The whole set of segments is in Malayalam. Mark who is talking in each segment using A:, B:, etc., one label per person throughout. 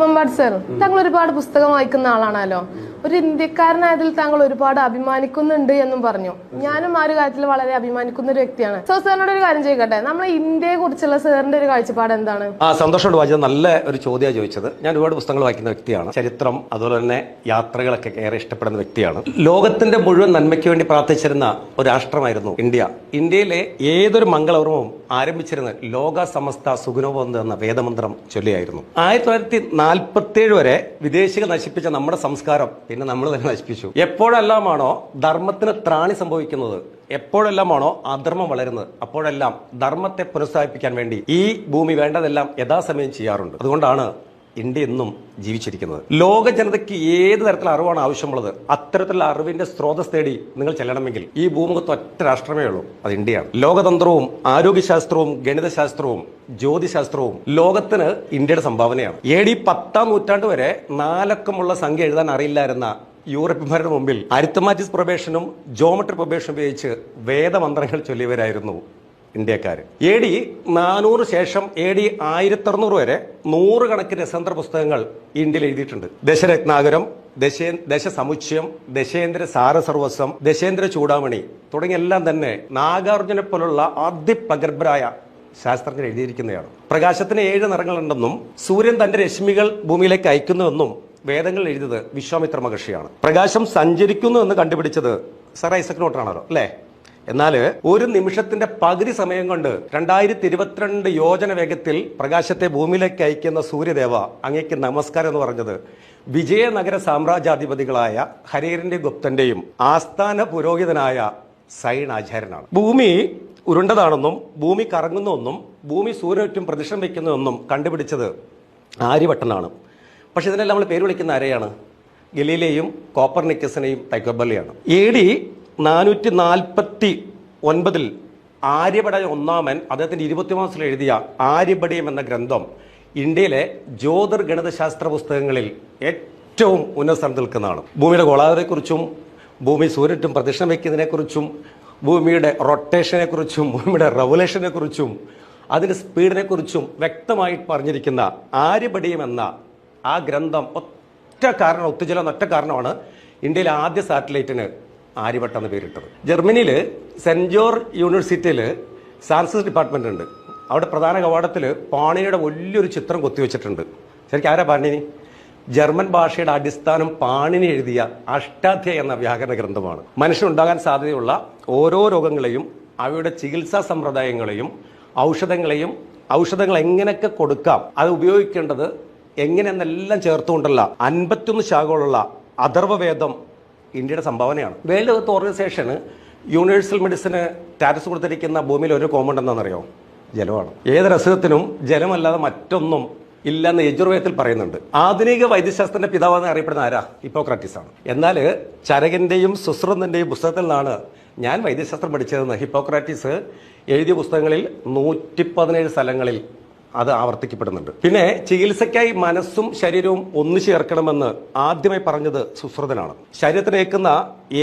A: കുപ്പമ്പാട് സർ. താങ്കൾ ഒരുപാട് പുസ്തകം വായിക്കുന്ന ആളാണല്ലോ. ഒരു ഇന്ത്യക്കാരനായതിൽ താങ്കൾ ഒരുപാട് അഭിമാനിക്കുന്നുണ്ട് എന്നും പറഞ്ഞു. ഞാനും ആ ഒരു കാര്യത്തിൽ വളരെ അഭിമാനിക്കുന്ന ഒരു വ്യക്തിയാണ്. സോ സാറിനോട് ഒരു കാര്യം ചോദിക്കട്ടെ? നമ്മളെ ഇന്ത്യയെ കുറിച്ചുള്ള സാറിന്റെ ഒരു കാഴ്ചപ്പാട് എന്താണ്?
B: ആ സന്തോഷമുണ്ട് വായിച്ചത് നല്ല ഒരു ചോദ്യമാണ് ചോദിച്ചത്. ഞാൻ ഒരുപാട് പുസ്തകങ്ങൾ വായിക്കുന്ന വ്യക്തിയാണ്. ചരിത്രം അതുപോലെ തന്നെ യാത്രകളൊക്കെ ഏറെ ഇഷ്ടപ്പെടുന്ന വ്യക്തിയാണ്. ലോകത്തിന്റെ മുഴുവൻ നന്മയ്ക്ക് വേണ്ടി പ്രാർത്ഥിച്ചിരുന്ന ഒരു രാഷ്ട്രമായിരുന്നു ഇന്ത്യ. ഇന്ത്യയിലെ ഏതൊരു മംഗളവർമ്മവും ആരംഭിച്ചിരുന്ന ലോക സമസ്ത സുഗുണബന്ധ എന്ന വേദമന്ത്രം ചൊല്ലിയായിരുന്നു. ആയിരത്തി തൊള്ളായിരത്തി നാൽപ്പത്തി വരെ വിദേശികൾ നശിപ്പിച്ച നമ്മുടെ സംസ്കാരം പിന്നെ നമ്മൾ തന്നെ നശിപ്പിച്ചു. എപ്പോഴെല്ലാമാണോ ധർമ്മത്തിന് ത്രാണി സംഭവിക്കുന്നത്? എപ്പോഴെല്ലാമാണോ അധർമ്മം വളരുന്നത്? അപ്പോഴെല്ലാം ധർമ്മത്തെ പുനഃസ്ഥാപിപ്പിക്കാൻ വേണ്ടി ഈ ഭൂമി വേണ്ടതെല്ലാം യഥാസമയം ചെയ്യാറുണ്ട്. അതുകൊണ്ടാണ് ഇന്ത്യ എന്നും ജീവിച്ചിരിക്കുന്നത്. ലോക ജനതയ്ക്ക് ഏത് തരത്തിലുള്ള അറിവാണ് ആവശ്യമുള്ളത്? അത്തരത്തിലുള്ള അറിവിന്റെ സ്രോതസ് തേടി നിങ്ങൾ ചെല്ലണമെങ്കിൽ ഈ ഭൂമുഖത്ത് ഒറ്റ രാഷ്ട്രമേ ഉള്ളൂ. അത് ഇന്ത്യയാണ്. ലോകതന്ത്രവും ആരോഗ്യശാസ്ത്രവും ഗണിതശാസ്ത്രവും ജ്യോതിശാസ്ത്രവും ലോകത്തിന് ഇന്ത്യയുടെ സംഭാവനയാണ്. എ ഡി പത്താം നൂറ്റാണ്ട് വരെ നാലക്കമുള്ള സംഖ്യ എഴുതാൻ അറിയില്ലായിരുന്ന യൂറോപ്യന്മാരുടെ മുമ്പിൽ അരിത്തമാറ്റിസ് പ്രൊബേഷനും ജോമട്രി പ്രൊബേഷനും ഉപയോഗിച്ച് വേദമന്ത്രങ്ങൾ ചൊല്ലിയവരായിരുന്നു ഇന്ത്യക്കാർ. എ ഡി നാനൂറ് ശേഷം എ ഡി ആയിരത്തി അറുന്നൂറ് വരെ നൂറുകണക്കിന് രസതന്ത്ര പുസ്തകങ്ങൾ ഇന്ത്യയിൽ എഴുതിയിട്ടുണ്ട്. ദശരത്നാകരം ദശേ ദശസമുച്ചയം ദശേന്ദ്ര സാരസർവസ്വം ദശേന്ദ്ര ചൂടാമണി തുടങ്ങിയെല്ലാം തന്നെ നാഗാർജുനെ പോലുള്ള അതിപ്രഗർഭരായ ശാസ്ത്രജ്ഞർ എഴുതിയിരിക്കുന്നതാണ്. പ്രകാശത്തിന് ഏഴ് നിറങ്ങളുണ്ടെന്നും സൂര്യൻ തന്റെ രശ്മികൾ ഭൂമിയിലേക്ക് അയക്കുന്നുവെന്നും വേദങ്ങൾ എഴുതിയത് വിശ്വാമിത്ര മഹർഷിയാണ്. പ്രകാശം സഞ്ചരിക്കുന്നു എന്ന് കണ്ടുപിടിച്ചത് സർ ഐസക് നോട്ടാണല്ലോ അല്ലേ? എന്നാൽ ഒരു നിമിഷത്തിന്റെ പകുതി സമയം കൊണ്ട് രണ്ടായിരത്തി ഇരുപത്തിരണ്ട് യോജന വേഗത്തിൽ പ്രകാശത്തെ ഭൂമിയിലേക്ക് അയക്കുന്ന സൂര്യദേവ അങ്ങേക്ക് നമസ്കാരം എന്ന് പറഞ്ഞത്. വിജയനഗര സാമ്രാജ്യാധിപതികളായ ഹരേരന്റെ ഗുപ്തന്റെയും ആസ്ഥാന പുരോഹിതനായ സൈൻ ആചാര്യനാണ്. ഭൂമി ഉരുണ്ടതാണെന്നും ഭൂമി കറങ്ങുന്നുവെന്നും ഭൂമി സൂര്യറ്റും പ്രതിഷ്ഠം വയ്ക്കുന്നുവെന്നും കണ്ടുപിടിച്ചത് ആര്യഭട്ടനാണ്. പക്ഷെ ഇതിനെല്ലാം നമ്മൾ പേര് വിളിക്കുന്ന ആരെയാണ്? ഗലീലയും കോപ്പർനിക്കസിനെയും തൈക്കബലിയാണ് എ ഡി നാനൂറ്റി നാൽപ്പത്തി ഒൻപതിൽ ആര്യഭട ഒന്നാമൻ അദ്ദേഹത്തിന്റെ ഇരുപത്തി മാസത്തിൽ എഴുതിയ ആര്യഭടയം എന്ന ഗ്രന്ഥം ഇന്ത്യയിലെ ജ്യോതിർ ഗണിതശാസ്ത്ര പുസ്തകങ്ങളിൽ ഏറ്റവും ഉന്നത സ്ഥാനത്ത് നിൽക്കുന്നതാണ്. ഭൂമിയുടെ ഗോളാതയെക്കുറിച്ചും ഭൂമി സൂര്യറ്റും പ്രദക്ഷിണം വയ്ക്കുന്നതിനെക്കുറിച്ചും ഭൂമിയുടെ റൊട്ടേഷനെക്കുറിച്ചും ഭൂമിയുടെ റെവലേഷനെക്കുറിച്ചും അതിന്റെ സ്പീഡിനെക്കുറിച്ചും സ്പീഡിനെ വ്യക്തമായി പറഞ്ഞിരിക്കുന്ന ആര്യപടിയം എന്ന ആ ഗ്രന്ഥം ഒറ്റ കാരണം ഒത്തുചല ഒറ്റ കാരണമാണ് ഇന്ത്യയിലെ ആദ്യ സാറ്റലൈറ്റിന് ആര്യഭട്ട എന്ന് പേരിട്ടത്. ജർമ്മനിയിൽ സെന്റ് ജോർജ് യൂണിവേഴ്സിറ്റിയിൽ സാൻസസ് ഡിപ്പാർട്ട്മെന്റ് ഉണ്ട്. അവിടെ പ്രധാന കവാടത്തിൽ പാണിനിയുടെ വലിയൊരു ചിത്രം കൊത്തിവെച്ചിട്ടുണ്ട്. ശരിക്കും ആരാ പാണിനി? ജർമ്മൻ ഭാഷയുടെ അടിസ്ഥാനം പാണിനി എഴുതിയ അഷ്ടാധ്യായ എന്ന വ്യാകരണ ഗ്രന്ഥമാണ്. മനുഷ്യനുണ്ടാകാൻ സാധ്യതയുള്ള ഓരോ രോഗങ്ങളെയും അവയുടെ ചികിത്സാ സമ്പ്രദായങ്ങളെയും ഔഷധങ്ങളെയും ഔഷധങ്ങൾ എങ്ങനെയൊക്കെ കൊടുക്കാം അത് ഉപയോഗിക്കേണ്ടത് എങ്ങനെയെന്നെല്ലാം ചേർത്തുകൊണ്ടുള്ള അൻപത്തൊന്ന് ശാഖകളുള്ള അഥർവവേദം ഇന്ത്യയുടെ സംഭാവനയാണ്. വേൾഡ് ഹെൽത്ത് ഓർഗനൈസേഷന് യൂണിവേഴ്സൽ മെഡിസിന് സ്റ്റാറ്റസ് കൊടുത്തിരിക്കുന്ന ഭൂമിയിൽ ഒരു കോമൺ എന്താണെന്നറിയോ? ജലമാണ്. ഏതൊരു അസുഖത്തിനും ജലമല്ലാതെ മറ്റൊന്നും ഇല്ല എന്ന് യജുർവേദത്തിൽ പറയുന്നുണ്ട്. ആധുനിക വൈദ്യശാസ്ത്രത്തിന്റെ പിതാവെന്ന് അറിയപ്പെടുന്ന ആരാ? ഹിപ്പോക്രാറ്റിസ് ആണ് എന്നാൽ ചരകന്റെയും സുശ്രുതന്റെയും പുസ്തകത്തിൽ നിന്നാണ് ഞാൻ വൈദ്യശാസ്ത്രം പഠിച്ചതെന്ന് ഹിപ്പോക്രാറ്റിസ് എഴുതിയ പുസ്തകങ്ങളിൽ നൂറ്റി പതിനേഴ് സ്ഥലങ്ങളിൽ അത് ആവർത്തിക്കപ്പെടുന്നുണ്ട്. പിന്നെ ചികിത്സയ്ക്കായി മനസ്സും ശരീരവും ഒന്നു ചേർക്കണമെന്ന് ആദ്യമായി പറഞ്ഞത് സുശ്രുതനാണ്. ശരീരത്തിനേക്കുന്ന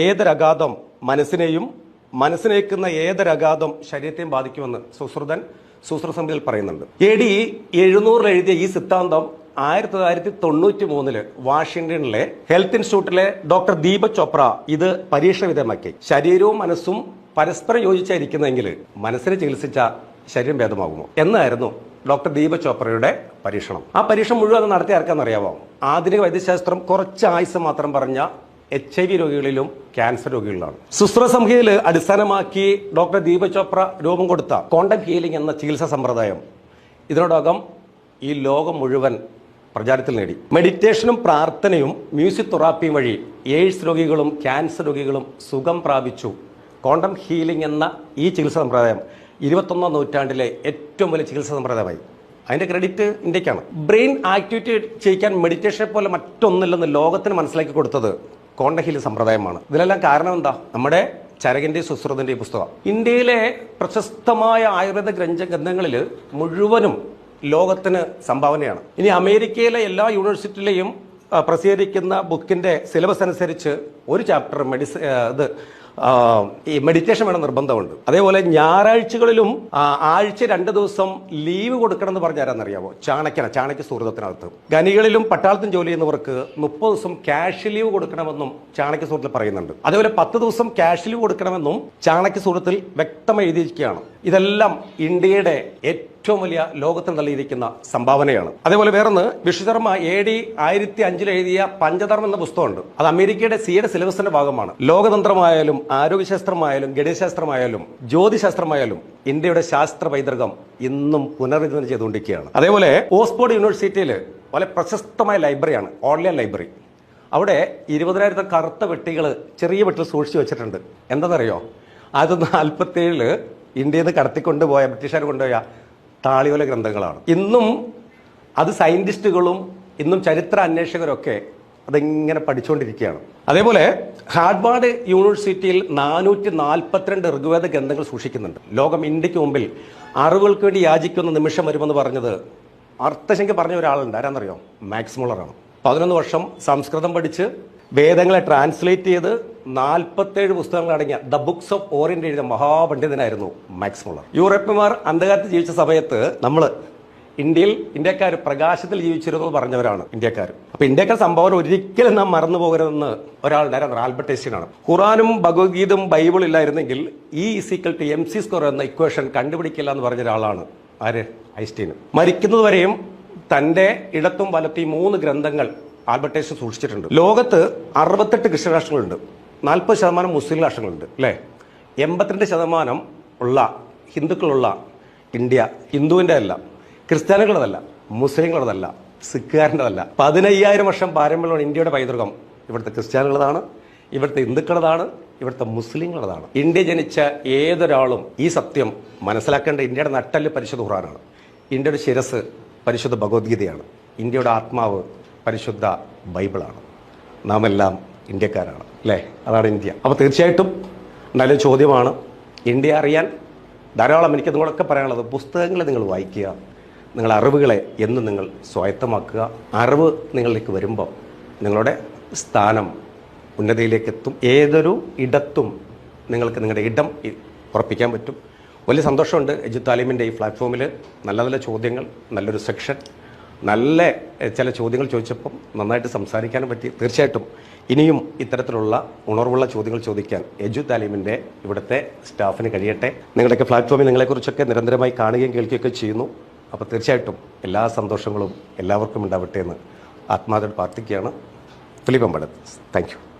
B: ഏതൊരഗാധം മനസ്സിനെയും മനസ്സിനേക്കുന്ന ഏതൊരഗാധം ശരീരത്തെയും ബാധിക്കുമെന്ന് സുശ്രുതൻ സുശ്രുസംഹിതയിൽ പറയുന്നുണ്ട്. എ ഡി എഴുന്നൂറിൽ എഴുതിയ ഈ സിദ്ധാന്തം ആയിരത്തി തൊള്ളായിരത്തി തൊണ്ണൂറ്റി മൂന്നിൽ വാഷിംഗ്ടണിലെ ഹെൽത്ത് ഇൻസ്റ്റിറ്റ്യൂട്ടിലെ ഡോക്ടർ ദീപ ചോപ്ര ഇത് പരീക്ഷണ വിധേയമാക്കി ശരീരവും മനസ്സും പരസ്പരം യോജിച്ചായിരിക്കുന്നെങ്കിൽ മനസ്സിനെ ചികിത്സിച്ച ശരീരം ഭേദമാകുമോ? എന്നായിരുന്നു ഡോക്ടർ ദീപ ചോപ്രയുടെ പരീക്ഷണം. ആ പരീക്ഷണം മുഴുവൻ അത് നടത്തി ആർക്കാണെന്നറിയാമോ ആധുനിക വൈദ്യശാസ്ത്രം കുറച്ച് ആയുസ് മാത്രം പറഞ്ഞ എച്ച് ഐ വി രോഗികളിലും ക്യാൻസർ രോഗികളിലാണ്. സുശ്ര സംഹിതയിൽ അടിസ്ഥാനമാക്കി ഡോക്ടർ ദീപ ചോപ്ര രൂപം കൊടുത്ത കോണ്ടം ഹീലിംഗ് എന്ന ചികിത്സാ സമ്പ്രദായം ഇതിനോടകം ഈ ലോകം മുഴുവൻ പ്രചാരത്തിൽ നേടി. മെഡിറ്റേഷനും പ്രാർത്ഥനയും മ്യൂസിക് തെറാപ്പിയും വഴി എയ്ഡ്സ് രോഗികളും ക്യാൻസർ രോഗികളും സുഖം പ്രാപിച്ചു. കോണ്ടം ഹീലിംഗ് എന്ന ഈ ചികിത്സാ സമ്പ്രദായം ഇരുപത്തൊന്നാം നൂറ്റാണ്ടിലെ ഏറ്റവും വലിയ ചികിത്സാ സമ്പ്രദായമായി. അതിന്റെ ക്രെഡിറ്റ് ഇന്ത്യക്കാണ്. ബ്രെയിൻ ആക്ടിവിറ്റി ചെയ്യിക്കാൻ മെഡിറ്റേഷനെ പോലെ മറ്റൊന്നില്ലെന്ന് ലോകത്തിന് മനസ്സിലാക്കി കൊടുത്തത് കോണ്ടഹിൽ സമ്പ്രദായമാണ്. ഇതിലെല്ലാം കാരണം എന്താ? നമ്മുടെ ചരകിന്റെ സുശ്രുതന്റെ പുസ്തകം. ഇന്ത്യയിലെ പ്രശസ്തമായ ആയുർവേദ ഗ്രന്ഥ ഗ്രന്ഥങ്ങളിൽ മുഴുവനും ലോകത്തിന് സംഭാവനയാണ്. ഇനി അമേരിക്കയിലെ എല്ലാ യൂണിവേഴ്സിറ്റിയിലെയും പ്രസിദ്ധീകരിക്കുന്ന ബുക്കിന്റെ സിലബസ് അനുസരിച്ച് ഒരു ചാപ്റ്റർ മെഡിസിൻ ഇത് ഈ മെഡിറ്റേഷൻ വേണം നിർബന്ധമുണ്ട്. അതേപോലെ ഞായറാഴ്ചകളിലും ആഴ്ച രണ്ട് ദിവസം ലീവ് കൊടുക്കണം എന്ന് പറഞ്ഞ ആരാന്നറിയാമോ ചാണക്യന ചാണക്യ സുഹൃത്തിനകത്ത് ഖനികളിലും പട്ടാളത്തും ജോലി ചെയ്യുന്നവർക്ക് മുപ്പത് ദിവസം ക്യാഷ് ലീവ് കൊടുക്കണമെന്നും ചാണക്യ സുഹൃത്തിൽ പറയുന്നുണ്ട്. അതേപോലെ പത്ത് ദിവസം ക്യാഷ് ലീവ് കൊടുക്കണമെന്നും ചാണക്യ സുഹൃത്തിൽ വ്യക്തമായി എഴുതിയിരിക്കുകയാണ്. ഇതെല്ലാം ഇന്ത്യയുടെ ഏറ്റവും വലിയ ലോകത്തിൽ നൽകിയിരിക്കുന്ന സംഭാവനയാണ്. അതേപോലെ വേറൊന്ന് വിശ്വശർമ്മ എ ഡി ആയിരത്തി അഞ്ചിൽ എഴുതിയ പഞ്ചധർമ്മം എന്ന പുസ്തകമുണ്ട്. അത് അമേരിക്കയുടെ സിയുടെ സിലബസിന്റെ ഭാഗമാണ്. ലോകതന്ത്രമായാലും ആരോഗ്യശാസ്ത്രമായാലും ഗണിതശാസ്ത്രമായാലും ജ്യോതിശാസ്ത്രമായാലും ഇന്ത്യയുടെ ശാസ്ത്ര പൈതൃകം ഇന്നും പുനർവിചനം ചെയ്തുകൊണ്ടിരിക്കുകയാണ്. അതേപോലെ ഓക്സ്ഫോർഡ് യൂണിവേഴ്സിറ്റിയിൽ വളരെ പ്രശസ്തമായ ലൈബ്രറിയാണ് ഓൺലൈൻ ലൈബ്രറി. അവിടെ ഇരുപതിനായിരത്തെ കറുത്ത വെട്ടികൾ ചെറിയ വെട്ടിൽ സൂക്ഷിച്ചു വെച്ചിട്ടുണ്ട്. എന്താണെന്നറിയോ? അത് നാൽപ്പത്തേഴിൽ ഇന്ത്യയിൽ നിന്ന് കടത്തിക്കൊണ്ടുപോയ ബ്രിട്ടീഷുകാർ കൊണ്ടുപോയ താളിയോല ഗ്രന്ഥങ്ങളാണ്. ഇന്നും അത് സയന്റിസ്റ്റുകളും ഇന്നും ചരിത്ര അന്വേഷകരൊക്കെ അതിങ്ങനെ പഠിച്ചുകൊണ്ടിരിക്കുകയാണ് അതേപോലെ ഹാർഡ്വാർഡ് യൂണിവേഴ്സിറ്റിയിൽ നാനൂറ്റി നാൽപ്പത്തിരണ്ട് ഋഗ്വേദ ഗ്രന്ഥങ്ങൾ സൂക്ഷിക്കുന്നുണ്ട്. ലോകം ഇന്ത്യയ്ക്ക് മുമ്പിൽ അറിവുകൾക്ക് വേണ്ടി യാചിക്കുന്ന നിമിഷം വരുമെന്ന് പറഞ്ഞത് അർത്ഥശങ്കി പറഞ്ഞ ഒരാളുണ്ട്. ആരാന്നറിയോ? മാക്സ് മുള്ളറാണ്. പതിനൊന്ന് വർഷം സംസ്കൃതം പഠിച്ച് വേദങ്ങളെ ട്രാൻസ്ലേറ്റ് ചെയ്ത് നാൽപ്പത്തേഴ് പുസ്തകങ്ങൾ അടങ്ങിയ ദ ബുക്സ് ഓഫ് ഓറിയന്റ് എഴുതിയ മഹാപണ്ഡിതനായിരുന്നു മാക്സ് മുള്ളർ. യൂറോപ്യന്മാർ അന്ധകാരത്ത് ജീവിച്ച സമയത്ത് നമ്മൾ ഇന്ത്യയിൽ ഇന്ത്യക്കാർ പ്രകാശത്തിൽ ജീവിച്ചിരുന്നു എന്ന് പറഞ്ഞവരാണ് ഇന്ത്യക്കാർ. അപ്പൊ ഇന്ത്യക്കാർ സംഭാവന ഒരിക്കലും നാം മറന്നു പോകരുതെന്ന് ഒരാളുണ്ടായിരുന്നു ആൽബർട്ട് ഐൻസ്റ്റീനാണ് ഖുറാനും ഭഗവത്ഗീതും ബൈബിൾ ഇല്ലായിരുന്നെങ്കിൽ ഈ E equal to m c square എന്ന ഇക്വേഷൻ കണ്ടുപിടിക്കില്ല എന്ന് പറഞ്ഞ ഒരാളാണ് ആര്? ഐൻസ്റ്റീൻ. മരിക്കുന്നതുവരെയും തന്റെ ഇടത്തും വലത്തും മൂന്ന് ഗ്രന്ഥങ്ങൾ ആൽബർട്ട് സൂക്ഷിച്ചിട്ടുണ്ട്. ലോകത്ത് അറുപത്തെട്ട് ക്രിസ്ത്യൻ രാഷ്ട്രങ്ങളുണ്ട് നാൽപ്പത് ശതമാനം മുസ്ലിം രാഷ്ട്രങ്ങളുണ്ട് അല്ലേ? എൺപത്തിരണ്ട് ശതമാനം ഉള്ള ഹിന്ദുക്കളുള്ള ഇന്ത്യ ഹിന്ദുവിന്റെ അല്ല ക്രിസ്ത്യാനികളുടേതല്ല മുസ്ലിങ്ങളുടേതല്ല സിഖുകാരന്റെതല്ല. പതിനയ്യായിരം വർഷം പാരമ്പര്യമുള്ള ഇന്ത്യയുടെ പൈതൃകം ഇവിടുത്തെ ക്രിസ്ത്യാനികളതാണ് ഇവിടുത്തെ ഹിന്ദുക്കളതാണ് ഇവിടുത്തെ മുസ്ലിങ്ങളുടേതാണ്. ഇന്ത്യ ജനിച്ച ഏതൊരാളും ഈ സത്യം മനസ്സിലാക്കേണ്ട ഇന്ത്യയുടെ നട്ടൽ പരിശുദ്ധ ഖുറാനാണ് ഇന്ത്യയുടെ ശിരസ് പരിശുദ്ധ ഭഗവത്ഗീതയാണ്. ഇന്ത്യയുടെ ആത്മാവ് പരിശുദ്ധ ബൈബിളാണ്. നാം എല്ലാം ഇന്ത്യക്കാരാണ് അല്ലേ? അതാണ് ഇന്ത്യ. അപ്പോൾ തീർച്ചയായിട്ടും നല്ലൊരു ചോദ്യമാണ്. ഇന്ത്യ അറിയാൻ ധാരാളം എനിക്ക് നിങ്ങളൊക്കെ പറയാനുള്ളത് പുസ്തകങ്ങൾ നിങ്ങൾ വായിക്കുക നിങ്ങളുടെ അറിവുകളെ എന്നും നിങ്ങൾ സ്വായത്തമാക്കുക. അറിവ് നിങ്ങളിലേക്ക് വരുമ്പോൾ നിങ്ങളുടെ സ്ഥാനം ഉന്നതിയിലേക്ക് എത്തും ഏതൊരു ഇടത്തും നിങ്ങൾക്ക് നിങ്ങളുടെ ഇടം ഉറപ്പിക്കാൻ പറ്റും. വലിയ സന്തോഷമുണ്ട് എജു താലിമിന്റെ ഈ പ്ലാറ്റ്ഫോമിൽ നല്ല നല്ല ചോദ്യങ്ങൾ നല്ലൊരു സെക്ഷൻ നല്ല ചില ചോദ്യങ്ങൾ ചോദിച്ചപ്പം നന്നായിട്ട് സംസാരിക്കാനും പറ്റി. തീർച്ചയായിട്ടും ഇനിയും ഇത്തരത്തിലുള്ള ഉണർവുള്ള ചോദ്യങ്ങൾ ചോദിക്കാൻ എജു താലീമിന്റെ ഇവിടുത്തെ സ്റ്റാഫിന് കഴിയട്ടെ. നിങ്ങളുടെയൊക്കെ പ്ലാറ്റ്ഫോമിൽ നിങ്ങളെക്കുറിച്ചൊക്കെ നിരന്തരമായി കാണുകയും കേൾക്കുകയൊക്കെ ചെയ്യുന്നു. അപ്പോൾ തീർച്ചയായിട്ടും എല്ലാ സന്തോഷങ്ങളും എല്ലാവർക്കും ഉണ്ടാവട്ടെ എന്ന് ആത്മാർത്ഥ പ്രാർത്ഥിക്കുകയാണ്. ഫിലിപ്പ് അമ്പടത്ത്. താങ്ക്